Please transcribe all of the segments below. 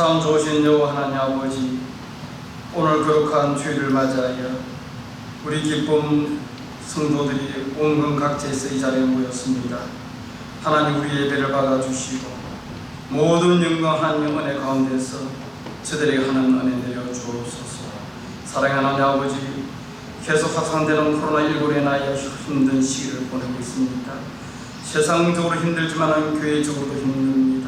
참 좋으신 여호와 하나님 아버지 오늘 거룩한 주일을 맞이하여 우리 기쁨 성도들이 온근 각지에서 이 자리에 모였습니다. 하나님 우리 예배를 받아주시고 모든 영광 하나님 은혜 가운데서 저들에게 하는 은혜 내려 주옵소서 사랑하는 하나님 아버지 계속 확산되는 코로나19로 인하여 힘든 시기를 보내고 있습니다. 세상적으로 힘들지만 교회적으로도 힘듭니다.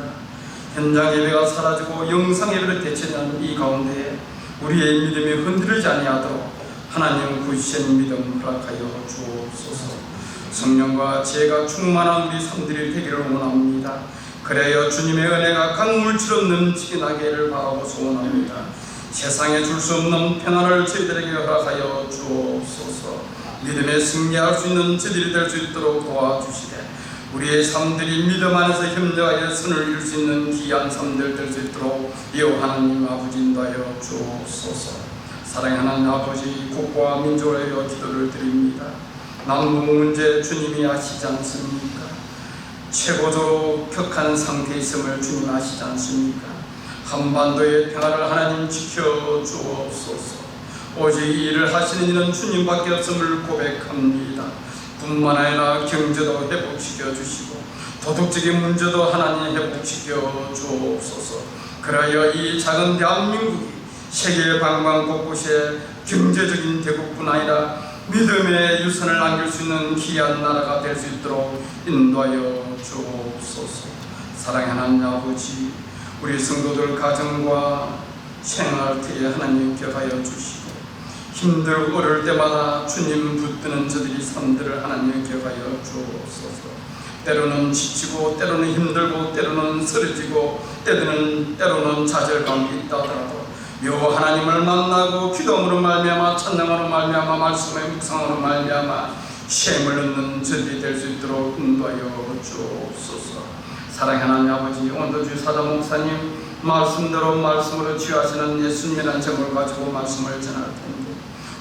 현장 예배가 사라지고 영상 예배를 대체하는 이 가운데 우리의 믿음이 흔들리지 아니하도록 하나님 구신 믿음 허락하여 주옵소서. 성령과 지혜가 충만한 우리 삶들이 되기를 원합니다. 그래야 주님의 은혜가 강물처럼 넘치게 나기를 바라고 소원합니다. 세상에 줄 수 없는 평안을 저희들에게 허락하여 주옵소서. 믿음에 승리할 수 있는 저들이 될 수 있도록 도와주시되 우리의 삶들이 믿음 안에서 협력하여 선을 이룰 수 있는 귀한 삶들 될 수 있도록 이어 하나님 아버지 인도하여 주옵소서 사랑하는 아버지 국가와 민족을 위하여 기도를 드립니다 남북 문제 주님이 아시지 않습니까? 최고적으로 격한 상태에 있음을 주님 아시지 않습니까? 한반도의 평화를 하나님 지켜 주옵소서 오직 이 일을 하시는 이는 주님밖에 없음을 고백합니다 뿐만 아니라 경제도 회복시켜 주시고 도덕적인 문제도 하나님 회복시켜 주옵소서. 그러하여 이 작은 대한민국이 세계 방방 곳곳에 경제적인 대국뿐 아니라 믿음의 유산을 남길 수 있는 귀한 나라가 될 수 있도록 인도하여 주옵소서. 사랑하는 아버지, 우리 성도들 가정과 생활 터에 하나님 격하여 주시고 힘들고 어려울 때마다 주님 붙드는 저들이 삶들을 하나님 기억하여 주옵소서. 때로는 지치고 때로는 힘들고 때로는 쓰러지고 때로는 때로는 좌절 가운데 있다 하더라도 요 하나님을 만나고 기도함으로 말미암아 찬양으로 말미암아 말씀의 묵상으로 말미암아 쉼을 얻는 저들이 될 수 있도록 인도하여 주옵소서. 사랑하는 아버지 오늘도 주 사도 목사님 말씀대로 말씀으로 치유하시는 예수님이라는 점을 가지고 말씀을 전할 텐데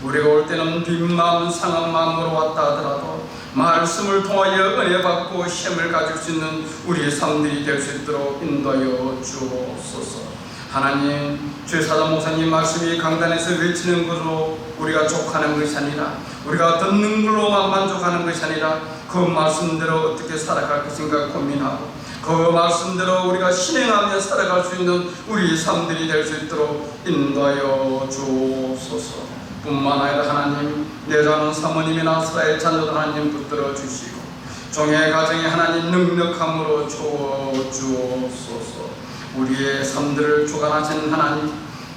우리가 올 때는 빈 마음 상한 마음으로 왔다 하더라도 말씀을 통하여 은혜 받고 힘을 가질 수 있는 우리의 삶들이 될 수 있도록 인도하여 주옵소서. 하나님, 주 사도 목사님 말씀이 강단에서 외치는 것으로 우리가 족하는 것이 아니라 우리가 듣는 걸로만 만족하는 것이 아니라 그 말씀대로 어떻게 살아갈 것인가 고민하고 그 말씀대로 우리가 실행하며 살아갈 수 있는 우리 삶들이 될 수 있도록 인도하여 주옵소서. 뿐만 아니라 하나님 내 자는 사모님이나 사라의 자녀도 하나님 붙들어 주시고 종의 가정에 하나님 능력함으로 주어 주옵소서. 우리의 삶들을 주관하신 하나님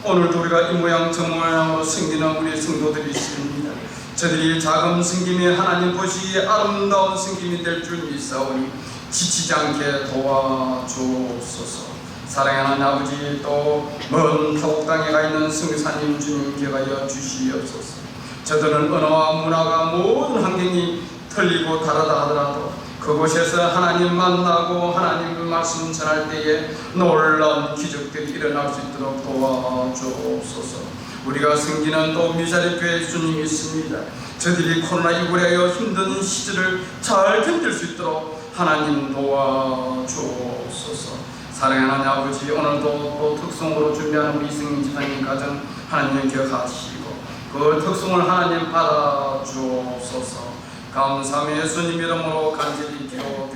오늘도 우리가 이 모양 저 모양으로 섬기는 우리 성도들이 있습니다. 저들이 작은 섬김이 하나님 보시기에 아름다운 섬김이 될 줄 믿사오니 지치지 않게 도와주옵소서 사랑하는 아버지 또 먼 타국 땅에 가 있는 승사님 주님 기하여 주시옵소서. 저들은 언어와 문화가 모든 환경이 틀리고 다르다 하더라도 그곳에서 하나님 만나고 하나님 말씀 전할 때에 놀라운 기적들이 일어날 수 있도록 도와주옵소서. 우리가 섬기는 또 미사리 교회 주님이 있습니다. 저들이 코로나19로 하여 힘든 시절을 잘 견딜 수 있도록 하나님 도와주옵소서. 사랑하는 아버지 오늘도 또 특송으로 준비하는 우리 승인 집사님 가정 하나님 기억하시고 그 특송을 하나님 받아 주옵소서. 감사함의 예수님 이름으로 간절히 기도